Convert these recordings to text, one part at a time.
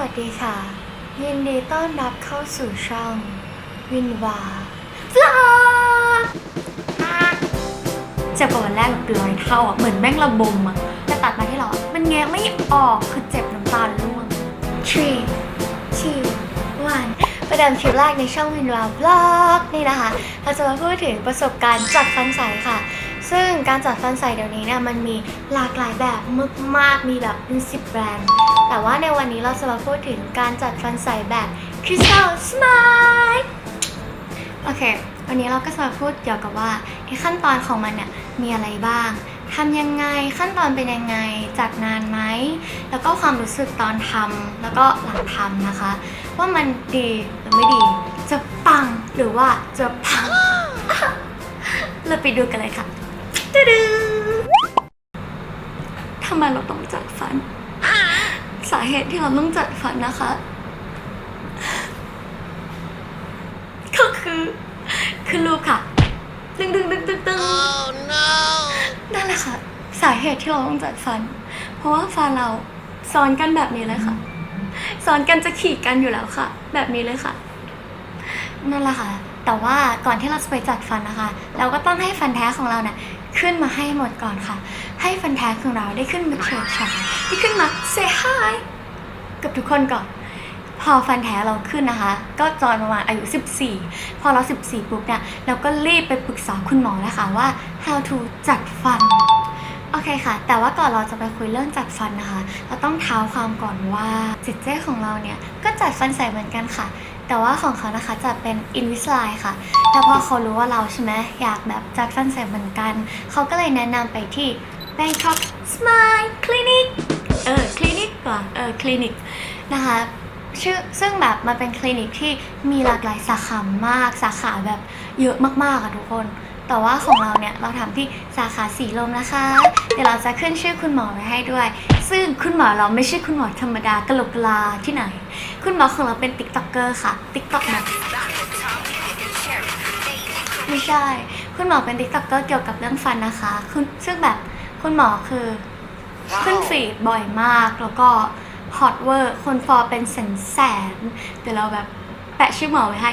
วัสดีค่ะ ยินดีต้อนรับเข้าสู่ช่อง วินวาฟลอกเจ็บกว่าวันแรกแบบร้อยเท่าอะ เหมือนแม่งระบมอะแต่ตัดมาที่เราอะมันแงะไม่ออกคือเจ็บน้ำตาล่วง three two one ประเดิมคลิปแรกในช่องวินวาฟลอกนี่นะคะ เราจะมาพูดถึงประสบการณ์จัดฟันใสค่ะ ซึ่งการจัดฟันใสเดี๋ยวนี้เนี่ยมันมีหลากหลายแบบมากๆมีแบบเป็นสิบแบรนด์ แต่ว่าในวันนี้เราจะมาพูดถึงการจัดฟันใสแบบคริสตัลสมายโอเค วันนี้เราก็จะมาพูดเกี่ยวกับว่าขั้นตอนของมันเนี่ยมีอะไรบ้างทำยังไงขั้นตอนเป็นยังไงจัดนานไหม แล้วก็ความรู้สึกตอนทำแล้วก็หลังทำนะคะ ว่ามันดีหรือไม่ดี จะปังหรือว่าจะพังเราไปดูกันเลยค่ะ ตึ๊ดทำไมเราต้องจัดฟัน สาเหตุที่เราต้องจัดฟันนะคะ ก็คือคือรูปค่ะ ตึงตึงตึงตึงตึงนั่นแหละค่ะ สาเหตุที่เราต้องจัดฟัน เพราะว่าฟันเราซ้อนกันแบบนี้เลยค่ะซ้อนกันจะขีดกันอยู่แล้วค่ะ แบบนี้เลยค่ะนั่นแหละค่ะ แต่ว่าก่อนที่เราจะไปจัดฟันนะคะ เราก็ต้องให้ฟันแท้ของเราเนี่ย ขึ้นมาให้หมดก่อนค่ะ ให้ฟันแท้ของเราได้ขึ้นมาเฉิดฉายได้ขึ้นมา say hi กับทุกคนก่อน พอฟันแท้เราขึ้นนะคะ ก็จอนประมาณอายุ 14 พอเรา 14 ปุ๊บเนี่ยเราก็รีบไปปรึกษาคุณหมอเลยค่ะว่า how to จัดฟันโอเคค่ะ แต่ว่าก่อนเราจะไปคุยเรื่องจัดฟันนะคะ เราต้องเท้าความก่อนว่าจิตเจ้ของเราเนี่ย ก็จัดฟันใส่เหมือนกันค่ะ แต่ว่าของเขานะคะจะเป็นอินวิสไลค่ะแล้วพอเขารู้ว่าเราใช่ไหมอยากแบบจัดฟันใสเหมือนกัน เขาก็เลยแนะนำไปที่ Bangkok Smile Clinic เออคลินิกก่อนเออคลินิกนะคะชื่อซึ่งแบบมันเป็นคลินิกที่มีหลากหลายสาขามากสาขาแบบเยอะมากๆอะทุกคน แต่ว่าของเราเนี่ยเราทำที่สาขาสีลมนะคะ เดี๋ยวเราจะขึ้นชื่อคุณหมอไว้ให้ด้วย ซึ่งคุณหมอเราไม่ใช่คุณหมอธรรมดากะโหลกกะลาที่ไหน คุณหมอของเราเป็นติ๊กต็อกเกอร์ค่ะติ๊กต็อกแบบไม่ใช่ คุณหมอเป็นติ๊กต็อกเกอร์เกี่ยวกับเรื่องฟันนะคะคุณซึ่งแบบคุณหมอคือขึ้นฟีดบ่อยมากแล้วก็ฮอตเวอร์คนฟอลเป็นแสนแสนเดี๋ยวเราแบบแปะชื่อหมอไว้ให้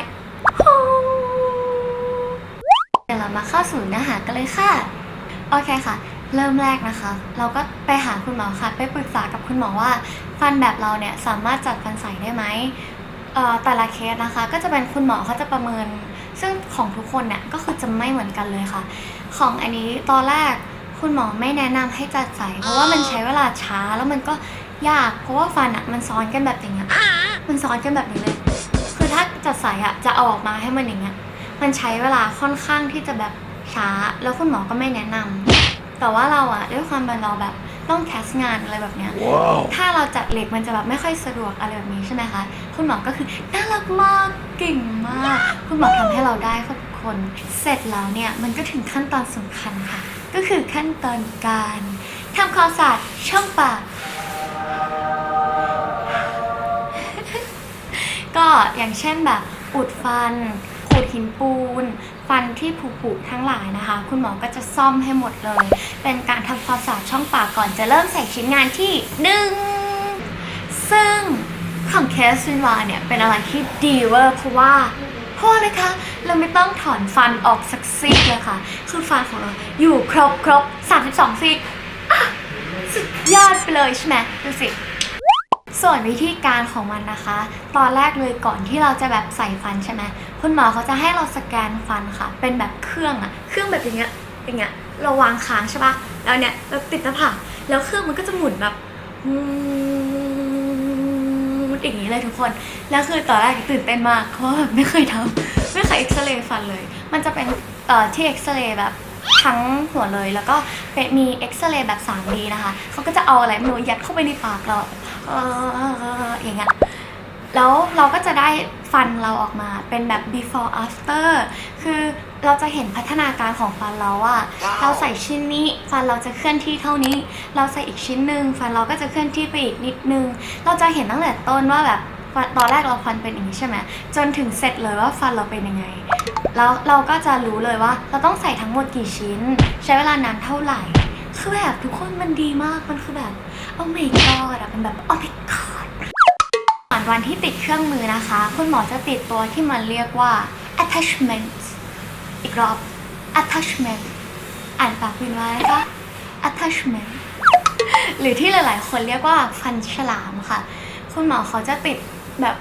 เดี๋ยวเรามาเข้าสู่เนื้อหากันเลยค่ะ โอเคค่ะ เริ่มแรกนะคะ เราก็ไปหาคุณหมอค่ะ ไปปรึกษากับคุณหมอว่า ฟันแบบเราเนี่ยสามารถจัดฟันใสได้ไหมเอ่อแต่ละเคสนะคะ ก็จะเป็นคุณหมอเขาจะประเมิน ซึ่งของทุกคนเนี่ยก็คือจะไม่เหมือนกันเลยค่ะ ของอันนี้ตอนแรกคุณหมอไม่แนะนำให้จัดใส เพราะว่ามันใช้เวลาช้าแล้วมันก็ยาก เพราะว่าฟันอะมันซ้อนกันแบบอย่างเงี้ยมันซ้อนกันแบบนี้เลย คือถ้าจัดใสอะจะเอาออกมาให้มันอย่างเงี้ย มันใช้เวลาค่อนข้างที่จะแบบช้า แล้วคุณหมอก็ไม่แนะนำแต่ว่าเราอะด้วยความเป็นเราแบบต้องแคสงานอะไรแบบเนี้ย Wow. ถ้าเราจัดเหล็กมันจะแบบไม่ค่อยสะดวกอะไรแบบนี้ใช่ไหมคะ คุณหมอก็คือน่ารักมากเก่งมาก คุณหมอทำให้เราได้ค่ะทุกคน เสร็จแล้วเนี่ยมันก็ถึงขั้นตอนสำคัญค่ะ ก็คือขั้นตอนการทำความสะอาดช่องปาก ก็อย่างเช่นแบบอุดฟันขู ดหินปูน ฟันที่ผุๆทั้งหลายนะคะ คุณหมอก็จะซ่อมให้หมดเลย เป็นการทำความสะอาดช่องปากก่อนจะเริ่มใส่ชิ้นงานที่หนึ่งซึ่งของเคสวินวาเนี่ยเป็นอะไรที่ดีเวอร์เพราะว่าเพราะอะไรคะเราไม่ต้องถอนฟันออกสักซี่เลยค่ะ คือฟันของเราอยู่ครบครบ32ซี่อะสุดยอดไปเลยใช่ไหมดูสิ ส่วนวิธีการของมันนะคะ ตอนแรกเลยก่อนที่เราจะแบบใส่ฟันใช่ไหมคุณหมอเขาจะให้เราสแกนฟันค่ะ เป็นแบบเครื่องอะเครื่องแบบอย่างเงี้ยอย่างเงี้ยเราวางค้างใช่ปะแล้วเนี่ยเราติดหน้าผากแล้วเครื่องมันก็จะหมุนแบบอย่างนี้เลยทุกคน แล้วคือตอนแรกตื่นเต้นมากเพราะแบบไม่เคยทำไม่เคยเอ็กซเรย์ฟันเลย มันจะเป็นเอ่อที่เอ็กซเรย์แบบทั้งหัวเลยแล้วก็มีเอ็กซเรย์แบบ 3D นะคะเขาก็จะเอาอะไรไม่รู้ยัดเข้าไปในปากเรา อย่างเงี้ยแล้วเราก็จะได้ฟันเราออกมาเป็นแบบ before after คือเราจะเห็นพัฒนาการของฟันเราว่าเราใส่ชิ้นนี้ฟันเราจะเคลื่อนที่เท่านี้ เราใส่อีกชิ้นหนึ่งฟันเราก็จะเคลื่อนที่ไปอีกนิดนึง เราจะเห็นตั้งแต่ต้นว่าแบบตอนแรกเราฟันเป็นอย่างนี้ใช่ไหมจนถึงเสร็จเลยว่าฟันเราเป็นยังไง แล้วเราก็จะรู้เลยว่าเราต้องใส่ทั้งหมดกี่ชิ้น ใช้เวลานานเท่าไหร่ คือแบบทุกคนมันดีมากมันคือแบบ โอ้ my god อะเป็นแบบโอ้ my god วันที่ติดเครื่องมือนะคะ คุณหมอจะติดตัวที่มันเรียกว่า attachment อีกรอบ attachment อ่านปากวินไว้นะคะ attachment หรือที่หลาย ๆ คนเรียกว่าฟันฉลามค่ะ คุณหมอเขาจะติดแบบ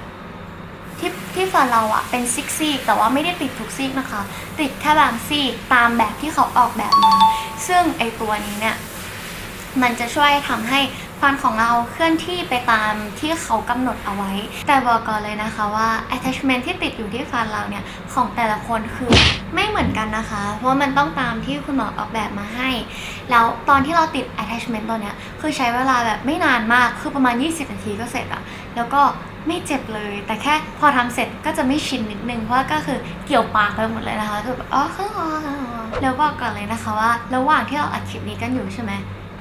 ที่ที่ฟันเราอะเป็นซิกซีกแต่ว่าไม่ได้ติดทุกซีกนะคะ ติดแค่บางซีกตามแบบที่เขาออกแบบมา ซึ่งไอตัวนี้เนี่ย มันจะช่วยทำให้ ฟันของเราเคลื่อนที่ไปตามที่เขากำหนดเอาไว้ แต่บอกก่อนเลยนะคะว่า attachment ที่ติดอยู่ที่ฟันเราเนี่ยของแต่ละคนคือไม่เหมือนกันนะคะ เพราะว่ามันต้องตามที่คุณหมอออกแบบมาให้ แล้วตอนที่เราติด attachment ตัวเนี้ยคือใช้เวลาแบบไม่นานมากคือประมาณ 20 นาทีก็เสร็จอะแล้วก็ไม่เจ็บเลย แต่แค่พอทำเสร็จก็จะไม่ชินนิดนึง เพราะก็คือเกี่ยวปากไปหมดเลยนะคะคือแบบอ๋อคืออ๋อแล้วบอกก่อนเลยนะคะว่า ระหว่างที่เราอัดคลิปนี้กันอยู่ใช่ไหม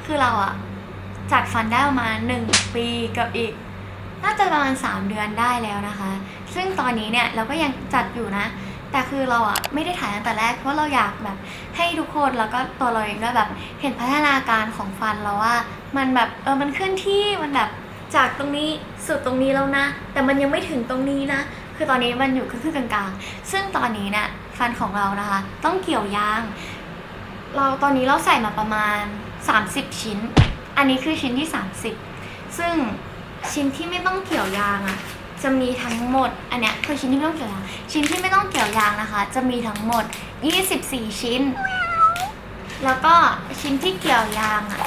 คือเราอะ จัดฟันได้ประมาณหนึ่งปีกับอีก น่าจะประมาณ 3 เดือนได้แล้วนะคะ ซึ่งตอนนี้เนี่ยเราก็ยังจัดอยู่นะ แต่คือเราอะไม่ได้ถ่ายตั้งแต่แรก เพราะเราอยากแบบให้ทุกคนแล้วก็ตัวเราเองด้วยแบบเห็นพัฒนาการของฟันเราว่า มันแบบเออมันเคลื่อนที่มันแบบจากตรงนี้สุดตรงนี้แล้วนะ แต่มันยังไม่ถึงตรงนี้นะ คือตอนนี้มันอยู่ครึ่งๆกลางๆ ซึ่งตอนนี้เนี่ยฟันของเรานะคะ ต้องเกี่ยวยาง เราตอนนี้เราใส่มาประมาณ 30 ชิ้น อันนี้คือชิ้นที่ 30 ซึ่งชิ้นที่ไม่ต้องเกี่ยวยางอะจะมีทั้งหมด อันเนี้ยคือชิ้นที่ไม่ต้องเกี่ยวยาง ชิ้นที่ไม่ต้องเกี่ยวยางนะคะ จะมีทั้งหมด 24 ชิ้น แล้วก็ชิ้นที่เกี่ยวยางอะ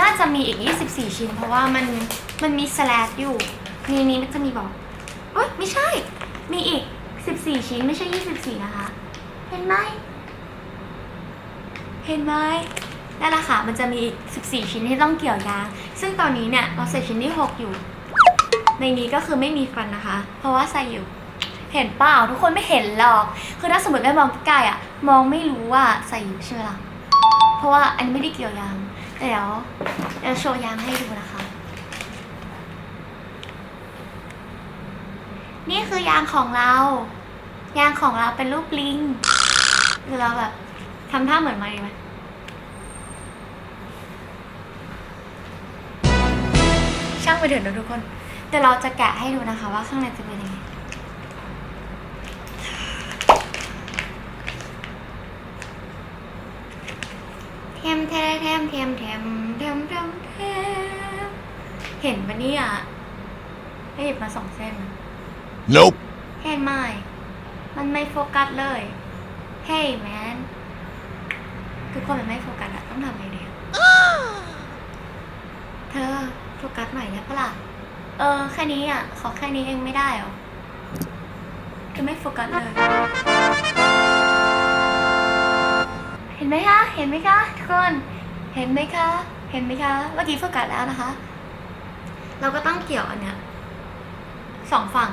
น่าจะมีอีก 24 ชิ้น เพราะว่ามันมันมีสแลดอยู่ นี่นี่มันจะมีบอกเอ้ยไม่ใช่ มีอีก 14 ชิ้นไม่ใช่ 24 นะคะ เห็นไหม เห็นไหม นั่นแหละค่ะมันจะมีอีก 14 ชิ้นที่ต้องเกี่ยวยาง ซึ่งตอนนี้เนี่ยเราใส่ชิ้นที่ 6 อยู่ ในนี้ก็คือไม่มีฟันนะคะ เพราะว่าใส่อยู่ เห็นเปล่าทุกคนไม่เห็นหรอก คือถ้าสมมติไม่มองใกล้อะมองไม่รู้ว่าใส่อยู่ใช่ไหมล่ะ เพราะว่าอันนี้ไม่ได้เกี่ยวยางเดี๋ยวเดี๋ยวโชว์ยางให้ดูนะคะ นี่คือยางของเรา ยางของเราเป็นรูปลิง คือเราแบบทำท่าเหมือนมาดีไหม ช่างไปเถิดนะทุกคนเดี๋ยวเราจะแกะให้ดูนะคะว่าข้างในจะเป็นยังไงเทมเทมเทมเทมเทมเทมเทมเทมเห็นปะเนี่ยให้หยิบมาสองเส้นนะ Nope. เห็นไหมมันไม่โฟกัสเลยเฮ้ยแมนทุกคนมันไม่โฟกัสอะต้องทำไงดีอะเธอ โฟกัสหน่อยได้ปะล่ะ เออ แค่นี้อะ ขอแค่นี้เองไม่ได้เหรอคือไม่โฟกัสเลย เห็นไหมคะ เห็นไหมคะทุกคน เห็นไหมคะ เห็นไหมคะ เมื่อกี้โฟกัสแล้วนะคะ เราก็ต้องเกี่ยวอันเนี้ยสองฝั่ง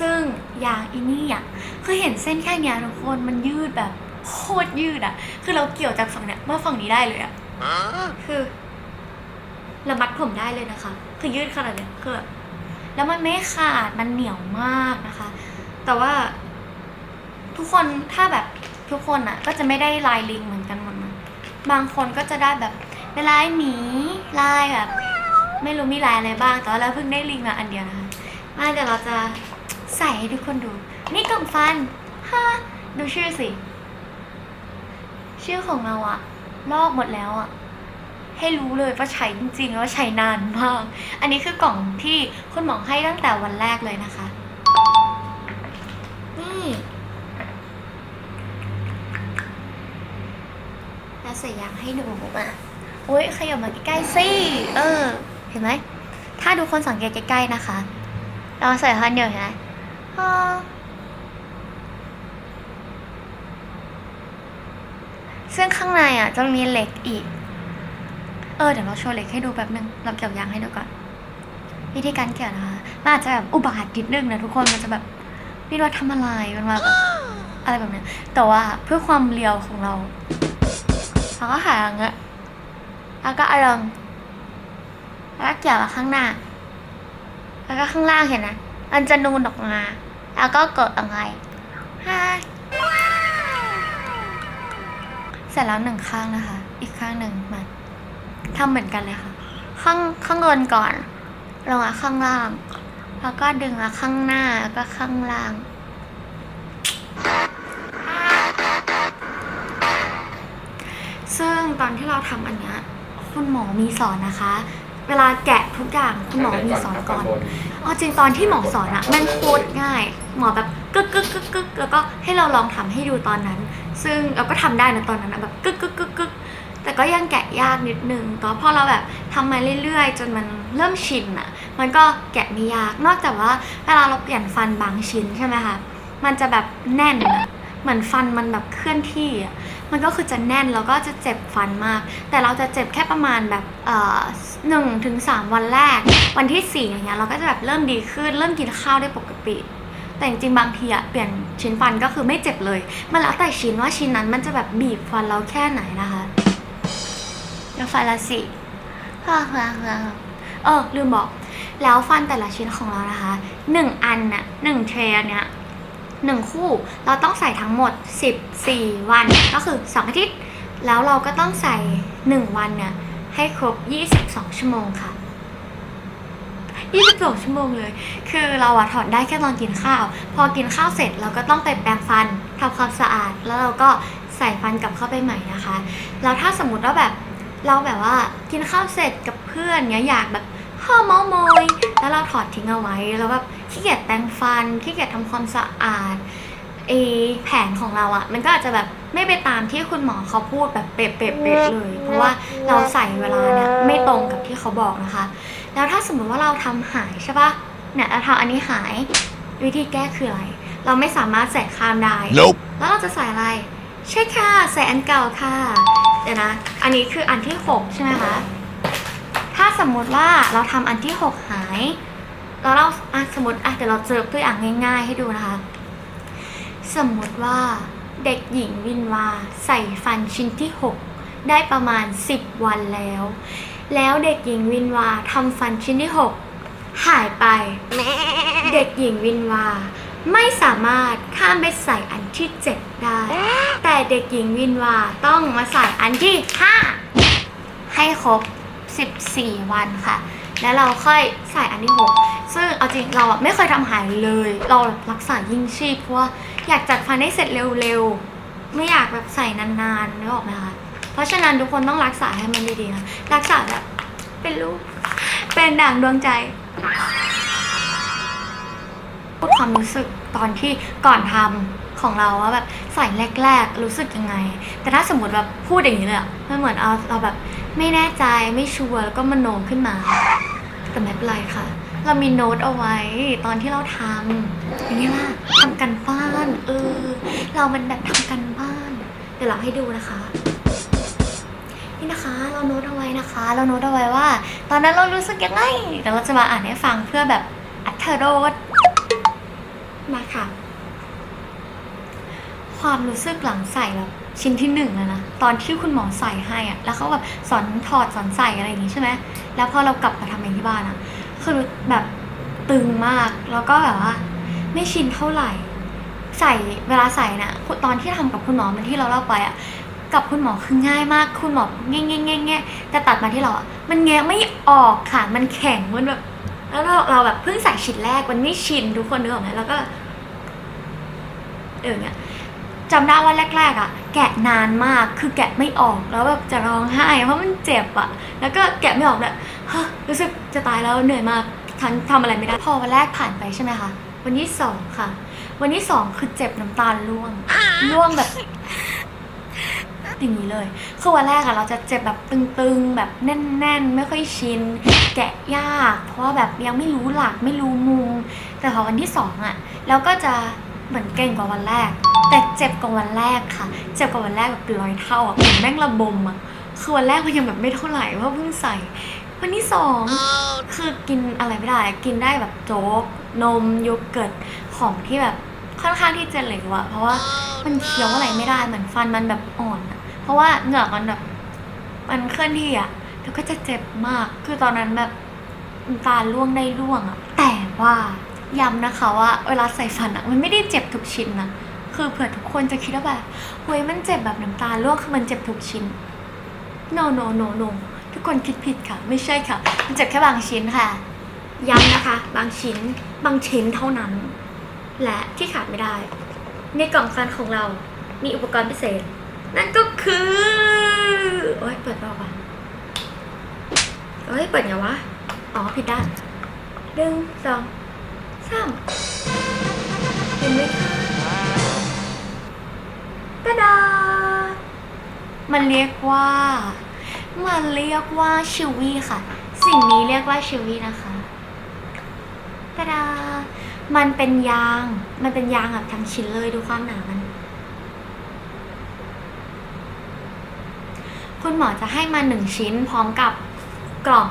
ซึ่งยางอินี่อะคือเห็นเส้นแค่เนี้ยทุกคนมันยืดแบบโคตรยืดอะ คือเราเกี่ยวจากฝั่งเนี้ยมาฝั่งนี้ได้เลยอะ Huh? คือเรามัดผมได้เลยนะคะ คือยืดขนาดนี้คือแบบแล้วมันไม่ขาดมันเหนียวมากนะคะ แต่ว่าทุกคนถ้าแบบทุกคนอะ ก็จะไม่ได้ลายลิงเหมือนกันหมดนะบางคนก็จะได้แบบเป็นลายหมีลายแบบ ไม่รู้มีลายอะไรบ้างแต่ว่าเราเพิ่งได้ลิงมาอันเดียวนะคะมาเดี๋ยวเราจะใส่ให้ทุกคนดู นี่กล่องฟันฮะดูชื่อสิ ชื่อของเราอะลอกหมดแล้วอะ ให้รู้เลยว่าใช้จริงๆแล้วว่าใช้นานมาก อันนี้คือกล่องที่คุณหมอให้ตั้งแต่วันแรกเลยนะคะ นี่แล้วใส่ยางให้ดูอะโอ้ยขยับมาใกล้ๆสิ เออ เห็นไหม ถ้าดูคนสังเกตใกล้ๆนะคะ เราใส่พันเดียวเห็นไหมซึ่งข้างในอะจะมีเหล็กอีก เออเดี๋ยวเราโชว์เหล็กให้ดูแป๊บนึง เราเกี่ยวยางให้ดูก่อน วิธีการเกี่ยวนะคะมันอาจจะแบบอุบาทนิดนึงนะทุกคนมันจะแบบไม่รู้ว่าทำอะไรมันมาแบบอะไรแบบนี้แต่ว่าเพื่อความเรียวของเราเราก็หาอย่างเงี้ยแล้วก็อารมณ์แล้วก็เกี่ยวกับข้างหน้า แล้วก็ข้างล่างเห็นนะมันจะนูนออกมา แล้วก็เกิดออกไปฮเสร็จแล้วหนึ่งข้างนะคะ อีกข้างหนึ่งมา ทำเหมือนกันเลยค่ะ ข้างข้างบนก่อน ลงมาข้างล่าง แล้วก็ดึงมาข้างหน้าแล้วก็ข้างล่างซึ่งตอนที่เราทำอันเนี้ยคุณหมอมีสอนนะคะ เวลาแกะทุกอย่างคุณหมอมีสอนก่อนเอาจริงตอนที่หมอสอนอะมันโคตรง่าย หมอแบบกึกกึกกึกกึกแล้วก็ให้เราลองทำให้ดูตอนนั้น ซึ่งเราก็ทำได้นะตอนนั้นแบบกึกกึกกึกกึก ก็ยังแกะยากนิดนึงแต่พอเราแบบทำมาเรื่อยๆ จนมันเริ่มชินอะมันก็แกะไม่ยาก นอกจากว่าเวลาเราเปลี่ยนฟันบางชิ้นใช่ไหมคะ มันจะแบบแน่นอะเหมือนฟันมันแบบเคลื่อนที่อะมันก็คือจะแน่นแล้วก็จะเจ็บฟันมาก แต่เราจะเจ็บแค่ประมาณแบบเอ่อหนึ่งถึงสามวันแรก วันที่สี่อย่างเงี้ยเราก็จะแบบเริ่มดีขึ้น เริ่มกินข้าวได้ปกติแต่จริงๆบางทีอะเปลี่ยนชิ้นฟันก็คือไม่เจ็บเลย มันแล้วแต่ชิ้นว่าชิ้นนั้นมันจะแบบบีบฟันเราแค่ไหนนะคะ ฟันละสิฮ่าฮ่าฮ่าเออลืมบอก แล้วฟันแต่ละชิ้นของเรานะคะหนึ่งอันน่ะหนึ่งเทรนเนี้ยหนึ่งคู่เราต้องใส่ทั้งหมด 14 วันก็คือ 2 อาทิตย์ แล้วเราก็ต้องใส่ 1 วันเนี่ยให้ครบ 22 ชั่วโมงค่ะ 22 ชั่วโมงเลย คือเราอะถอดได้แค่ตอนกินข้าว พอกินข้าวเสร็จเราก็ต้องไปแปรงฟันทำความสะอาด แล้วเราก็ใส่ฟันกลับเข้าไปใหม่นะคะ แล้วถ้าสมมติว่าแบบ เราแบบว่ากินข้าวเสร็จกับเพื่อนเนี้ยอยากแบบข้าวเมอมอยแล้วเราถอดทิ้งเอาไว้แล้วแบบขี้เกียจแปรงฟันขี้เกียจทำความสะอาดเอแผนของเราอะมันก็อาจจะแบบไม่ไปตามที่คุณหมอเขาพูดแบบเป๊ะๆๆเลย เพราะว่าเราใส่เวลาเนี่ยไม่ตรงกับที่เขาบอกนะคะ แล้วถ้าสมมติว่าเราทำหายใช่ปะเนี่ยเราทำอันนี้หายวิธีแก้คืออะไร เราไม่สามารถใส่ข้ามได้ Nope. แล้วเราจะใส่อะไร ใช่ค่ะ ใส่อันเก่าค่ะ เดี๋ยวนะ อันนี้คืออันที่ 6 ใช่ไหมคะ ถ้าสมมุติว่าเราทำอันที่ 6 หายแล้วเราสมมติอะเดี๋ยวเราเจอตัวอย่างง่าย ๆ ให้ดูนะคะ สมมติว่าเด็กหญิงวินวาใส่ฟันชิ้นที่ 6 ได้ประมาณ 10 วันแล้ว แล้วเด็กหญิงวินวาทำฟันชิ้นที่ 6 หายไป เด็กหญิงวินวา ไม่สามารถข้ามไปใส่อันที่ 7 ได้ แต่เด็กหญิงวินวาต้องมาใส่อันที่ 5 ให้ครบ 14 วันค่ะ แล้วเราค่อยใส่อันที่ 6 ซึ่งเอาจริงเราอะไม่เคยทำหายเลย เรารักษายิ่งชีพเพราะว่าอยากจัดฟันให้เสร็จเร็วๆ ไม่อยากแบบใส่นานๆนึกออกไหมคะ เพราะฉะนั้นทุกคนต้องรักษาให้มันดีๆนะ รักษาแบบเป็นลูก เป็นด่างดวงใจพูด ความรู้สึกตอนที่ก่อนทำของเราว่าแบบใส่แรก ๆ รู้สึกยังไง แต่ถ้าสมมติแบบพูดอย่างนี้เลยอะมันเหมือนเอาเราแบบไม่แน่ใจไม่ชัวร์แล้วก็มโนขึ้นมา แต่ไม่เป็นไรค่ะ เรามีโน้ตเอาไว้ตอนที่เราทำอย่างนี้ล่ะทำกันบ้านเออเรามันแบบทำกันบ้าน เดี๋ยวเราให้ดูนะคะ นี่นะคะ เราโน้ตเอาไว้นะคะ เราโน้ตเอาไว้ว่า ตอนนั้นเรารู้สึกยังไงเดี๋ยวเราจะมาอ่านให้ฟังเพื่อแบบอัธรส มาค่ะความรู้สึกหลังใส่แบบชิ้นที่หนึ่งเลยนะตอนที่คุณหมอใส่ให้อะแล้วเขาแบบสอนถอดสอนใส่อะไรอย่างงี้ใช่ไหมแล้วพอเรากลับมาทำเองที่บ้านอะคือแบบตึงมากแล้วก็แบบว่า ไม่ชินเท่าไหร่ ใส่เวลาใส่นะตอนที่ทำกับคุณหมอมันที่เราเล่าไปอะกับคุณหมอคือง่ายมากคุณหมอแง่แง่แง่แง่แต่ตัดมาที่เราอะมันแงะไม่ออกค่ะมันแข็งมันแบบ แล้วเราเราแบบเพิ่งใส่ชิ้นแรกมันไม่ชินทุกคนนึกออกไหมแล้วก็เออเนี่ยจำได้ว่าแรกๆอะ แกะนานมากคือแกะไม่ออกแล้วแบบจะร้องไห้ เพราะมันเจ็บอะ แล้วก็แกะไม่ออกเลยฮะรู้สึกจะตายแล้วเหนื่อยมากทั้งทำอะไรไม่ได้พอวันแรกผ่านไปใช่ไหมคะวันที่สองค่ะ วันที่สองคือเจ็บน้ำตาลร่วงร่วงแบบ อย่างนี้เลย คือวันแรกอะเราจะเจ็บแบบตึงๆ แบบแน่น ๆ ไม่ค่อยชิน แกะยาก เพราะว่าแบบยังไม่รู้หลักไม่รู้มุม แต่พอวันที่สองอะเราก็จะเหมือนเก่งกว่าวันแรก แต่เจ็บกว่าวันแรกค่ะ เจ็บกว่าวันแรกแบบร้อยเท่าอะเหมือนแม่งระบมอะคือวันแรกมันยังแบบไม่เท่าไหร่เพราะเพิ่งใส่ วันที่สองคือกินอะไรไม่ได้ กินได้แบบโจ๊กนมโยเกิร์ตของที่แบบค่อนข้างที่จะเหลวอะเพราะว่ามันเคี้ยวอะไรไม่ได้เหมือนฟันมันแบบอ่อนอะ เพราะว่าเหงือกมันแบบมันเคลื่อนที่อะแล้วก็จะเจ็บมาก คือตอนนั้นแบบน้ำตาล่วงได้ล่วงอะแต่ว่าย้ำนะคะว่าเวลาใส่ฟันอะมันไม่ได้เจ็บทุกชิ้นนะคือเผื่อทุกคนจะคิดว่าแบบเฮ้ยมันเจ็บแบบน้ำตาล่วงคือมันเจ็บทุกชิ้น no no no no ทุกคนคิดผิดค่ะ ไม่ใช่ค่ะ มันเจ็บแค่บางชิ้นค่ะ ย้ำนะคะ บางชิ้น บางชิ้นเท่านั้น และที่ขาดไม่ได้ ในกล่องฟันของเรา มีอุปกรณ์พิเศษ นั่นก็คือ โอ้ยเปิดเปล่าวะเอ้ยเปิดไงวะ อ๋อผิดด้านหนึ่งสองสามเห็นไหมคะตาดา มันเรียกว่า มันเรียกว่าชิวี่ค่ะ สิ่งนี้เรียกว่าชิวี่นะคะตาดา มันเป็นยาง มันเป็นยางแบบทั้งชิ้นเลยดูความหนามัน คุณหมอจะให้มาหนึ่งชิ้นพร้อมกับกล่อง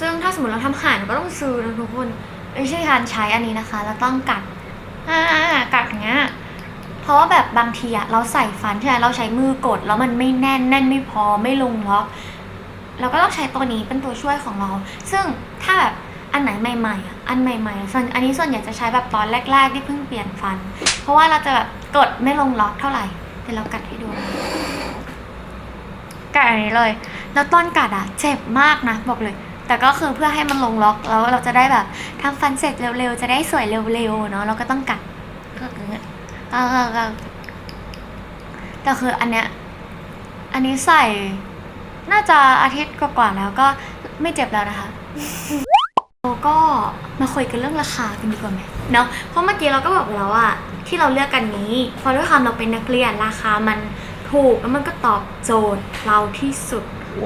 ซึ่งถ้าสมมติเราทำหายเราก็ต้องซื้อนะทุกคนไม่ใช่การใช้อันนี้นะคะ เราต้องกัดอ่ากัดอย่างเงี้ยเพราะว่าแบบบางทีอะเราใส่ฟันใช่ไหมเราใช้มือกดแล้วมันไม่แน่นแน่นไม่พอไม่ลงล็อกเราก็ต้องใช้ตัวนี้เป็นตัวช่วยของเรา ซึ่งถ้าแบบอันไหนใหม่ๆอะอันใหม่ๆส่วนอันนี้ส่วนใหญ่จะใช้แบบตอนแรก ๆ ที่เพิ่งเปลี่ยนฟัน เพราะว่าเราจะแบบกดไม่ลงล็อกเท่าไหร่แต่เรากัดให้ดู กัดอันนี้เลย แล้วตอนกัดอะเจ็บมากนะบอกเลย แต่ก็คือเพื่อให้มันลงล็อกแล้วเราจะได้แบบทำฟันเสร็จเร็วๆจะได้สวยเร็วๆเนาะเราก็ต้องกัดก็อย่างเงี้ยแต่คืออันเนี้ยอันนี้ใส่น่าจะอาทิตย์กว่าๆแล้วก็ไม่เจ็บแล้วนะคะเราก็มาคุยกันเรื่องราคากันดีกว่าไหมเนาะเพราะเมื่อกี้เราก็บอกไปแล้วว่าที่เราเลือกกันนี้เพราะด้วยความเราเป็นนักเรียนราคามัน ถูกแล้วมันก็ตอบโจทย์เราที่สุด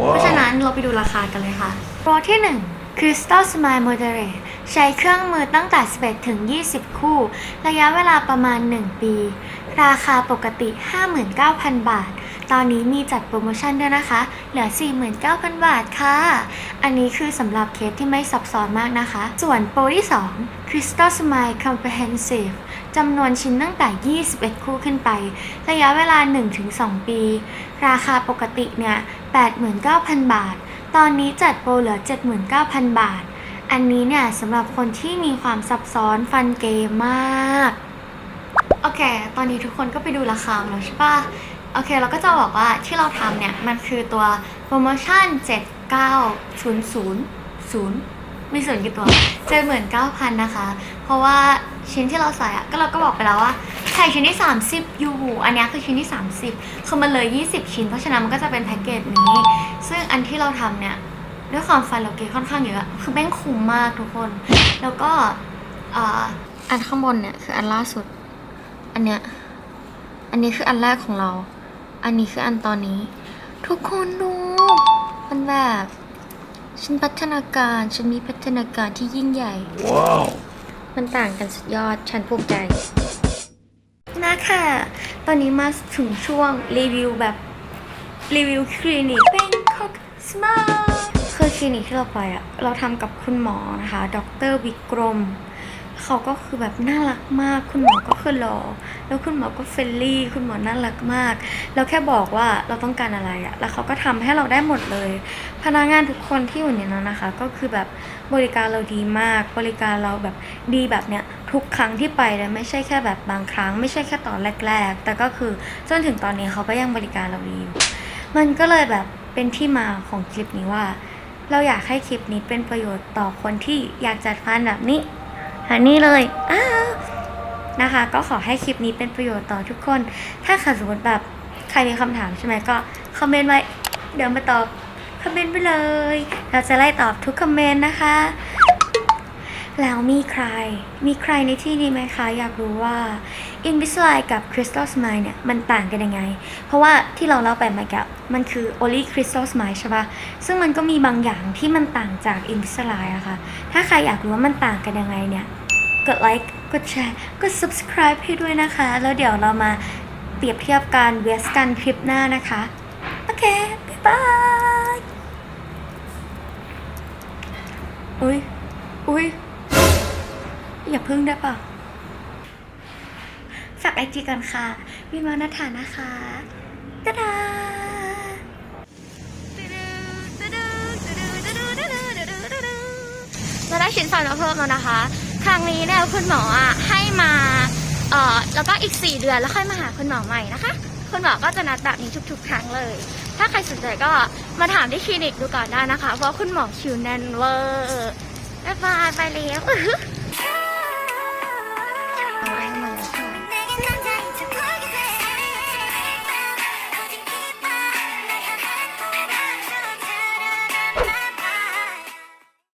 เพราะฉะนั้นเราไปดูราคากันเลยค่ะ โปรที่ 1 Crystal Smile Moderate ใช้เครื่องมือตั้งแต่ 11 ถึง 20 คู่ ระยะเวลาประมาณ 1 ปี ราคาปกติ 59,000 บาท ตอนนี้มีจัดโปรโมชั่นด้วยนะคะ เหลือ 49,000 บาทค่ะ อันนี้คือสำหรับเคสที่ไม่ซับซ้อนมากนะคะ ส่วนโปรที่ 2 Crystal Smile Comprehensive จำนวนชิ้นตั้งแต่ 21 คู่ขึ้นไป ระยะเวลา 1-2 ปี ราคาปกติเนี่ย 89,000 บาท ตอนนี้จัดโปรเหลือ 79,000 บาท อันนี้เนี่ยสำหรับคนที่มีความซับซ้อนฟันเกมมาก โอเค ตอนนี้ทุกคนก็ไปดูราคาแล้วใช่ปะ โอเคเราก็จะบอกว่าที่เราทำเนี่ย มันคือตัวโปรโมชั่น 79,000 มีส่วนกี่ตัว79,000นเก้าพันนะคะ เพราะว่าชิ้นที่เราใส่อะก็เราก็บอกไปแล้วว่าใส่ชิ้นที่ 30อยู่อันนี้คือชิ้นที่ 30คือมันเลย 20 ชิ้น เพราะฉะนั้นมันก็จะเป็นแพ็กเกจนี้ ซึ่งอันที่เราทำเนี่ยด้วยความฟันเราเกค่อนข้างเยอะคือแม่งคุ้มมากทุกคน แล้วก็อันข้างบนเนี่ยคืออันล่าสุด อันเนี้ยอันนี้คืออันแรกของเรา อันนี้คืออันตอนนี้ ทุกคนดูมันแบบ ฉันพัฒนาการฉันมีพัฒนาการที่ยิ่งใหญ่ Wow. มันต่างกันสุดยอด ฉันภูมิใจนะค่ะ ตอนนี้มาถึงช่วงรีวิวแบบรีวิวคลินิก Bangkok Smile คือคลินิกที่เราไปอะเราทำกับคุณหมอนะคะ ดรวิกรม เขาก็คือแบบน่ารักมาก คุณหมอก็คือหล่อแล้วคุณหมอก็เฟรนลี่ คุณหมอน่ารักมากเราแค่บอกว่าเราต้องการอะไรอะแล้วเขาก็ทำให้เราได้หมดเลย พนักงานทุกคนที่อยู่ในนั้นนะคะ ก็คือแบบบริการเราดีมาก บริการเราแบบดีแบบเนี้ยทุกครั้งที่ไปเลยไม่ใช่แค่แบบบางครั้ง ไม่ใช่แค่ตอนแรก ๆ แต่ก็คือจนถึงตอนนี้เขาก็ยังบริการเราดีอยู่มันก็เลยแบบเป็นที่มาของคลิปนี้ว่า เราอยากให้คลิปนี้เป็นประโยชน์ต่อคนที่อยากจัดฟันแบบนี้ อันนี้เลยอ้าวนะคะ ก็ขอให้คลิปนี้เป็นประโยชน์ต่อทุกคน ถ้าสมมติแบบใครมีคำถามใช่ไหมก็คอมเมนต์ไว้ เดี๋ยวมาตอบคอมเมนต์ไปเลย เราจะไล่ตอบทุกคอมเมนต์นะคะ แล้วมีใคร มีใครในที่นี้ไหมคะ อยากรู้ว่า Invisalign กับ Crystal Smile เนี่ย มันต่างกันยังไง เพราะว่าที่เราเล่าไปเมื่อกี้มันคือ only Crystal Smile ใช่ปะซึ่งมันก็มีบางอย่างที่มันต่างจาก Invisalign อะค่ะ ถ้าใครอยากรู้ว่ามันต่างกันยังไงเนี่ย กดไลค์ กดแชร์ กด subscribe ให้ด้วยนะคะ แล้วเดี๋ยวเรามาเปรียบเทียบการเวสกันคลิปหน้านะคะ โอเค บ๊ายบาย อุ้ยอุ้ย อย่าพึ่งได้ปะฝากไอจีกันค่ะวิมานาธานะคะตาดาเราได้ชิ้นฟันมาเพิ่มแล้วนะคะ ครั้งนี้เนี่ยคุณหมออะให้มาเอ่อแล้วก็อีก 4 เดือนแล้วค่อยมาหาคุณหมอใหม่นะคะ คุณหมอก็จะนัดแบบนี้ทุก ๆ ครั้งเลย ถ้าใครสนใจก็มาถามที่คลินิกดูก่อนได้นะคะ เพราะคุณหมอคิวแน่นเวอร์บ๊ายบายไปแล้ว